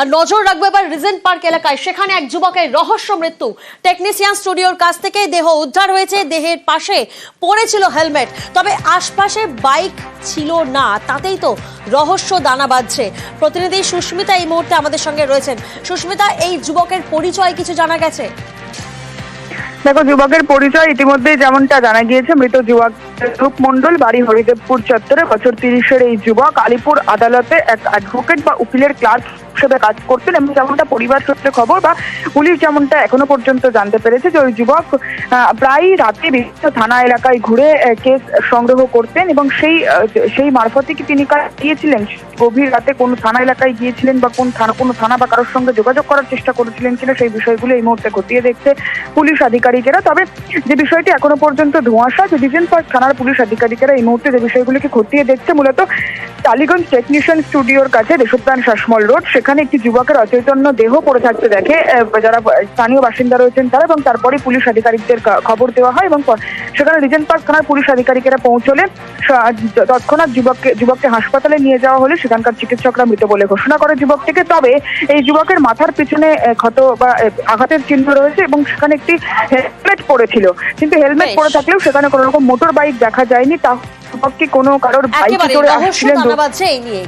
আর নজর রাখব এবার রিজেন্ট পার্ক এলাকায়। সেখানে এক যুবকের রহস্য মৃত্যু। টেকনিশিয়ান স্টুডিওর কাছ থেকে দেহ উদ্ধার হয়েছে। দেহের পাশে পড়েছিল হেলমেট। তবে আশপাশে বাইক ছিল না। তাতেই তো রহস্য দানা বাঁধছে। প্রতিনিধি সুস্মিতা এই মুহূর্তে আমাদের সঙ্গে রয়েছেন। সুস্মিতা, এই যুবকের পরিচয় কিছু জানা গেছে? দেখো, যুবকের পরিচয় ইতিমধ্যে যেমনটা জানা গিয়েছে, মৃত যুবক রূপ মণ্ডল, বাড়ি হরিদেবপুর চত্বরে, বছর তিরিশের এই যুবক আলিপুর আদালতে এক অ্যাডভোকেট বা উকিলের ক্লার্ক হিসেবে কাজ করতেন এবং যেমনটা পরিবার সূত্রে খবর বা পুলিশ যেমনটা এখনও পর্যন্ত জানতে পেরেছে যে ওই যুবক প্রায় রাতে বিভিন্ন থানা এলাকায় ঘুরে কেস সংগ্রহ করতেন এবং সেই সেই মারফতে কি তিনি গিয়েছিলেন? গভীর রাতে কোন থানা এলাকায় গিয়েছিলেন বা কোন থানা, কোনো থানা বা কারোর সঙ্গে যোগাযোগ করার চেষ্টা করেছিলেন কিনা সেই বিষয়গুলো এই মুহূর্তে খতিয়ে দেখছে পুলিশ আধিকারিকেরা। তবে যে বিষয়টি এখনও পর্যন্ত ধোঁয়াশা, যে ডিভিশন পার্ক থানার পুলিশ আধিকারিকেরা এই মুহূর্তে যে বিষয়গুলিকে খতিয়ে দেখছে, মূলত টালিগঞ্জ টেকনিশিয়ান স্টুডিওর কাছে দেশপ্রাণ শাসমল রোড। সেখানে একটি যুবকের অচৈতন্য দেহ পড়ে থাকতে দেখে যারা স্থানীয় বাসিন্দা রয়েছেন তারা এবং তারপরে পুলিশ আধিকারিকদের খবর দেওয়া হয় এবং সেখানে রিজেন্ট পার্ক থানার পুলিশ আধিকারিকেরা পৌঁছলে তৎক্ষণাৎ যুবককে যুবককে হাসপাতালে নিয়ে যাওয়া হলে সেখানকার চিকিৎসকরা মৃত বলে ঘোষণা করে যুবকটিকে। তবে এই যুবকের মাথার পিছনে ক্ষত বা আঘাতের চিহ্ন রয়েছে এবং সেখানে একটি হেলমেট পড়েছিল। কিন্তু হেলমেট। পরে থাকলেও সেখানে কোনো রকম মোটর বাইক দেখা যায়নি। তা যুবকটি কোনো কারোর বাইকে করে চড়ে আসছিলেন এই নিয়ে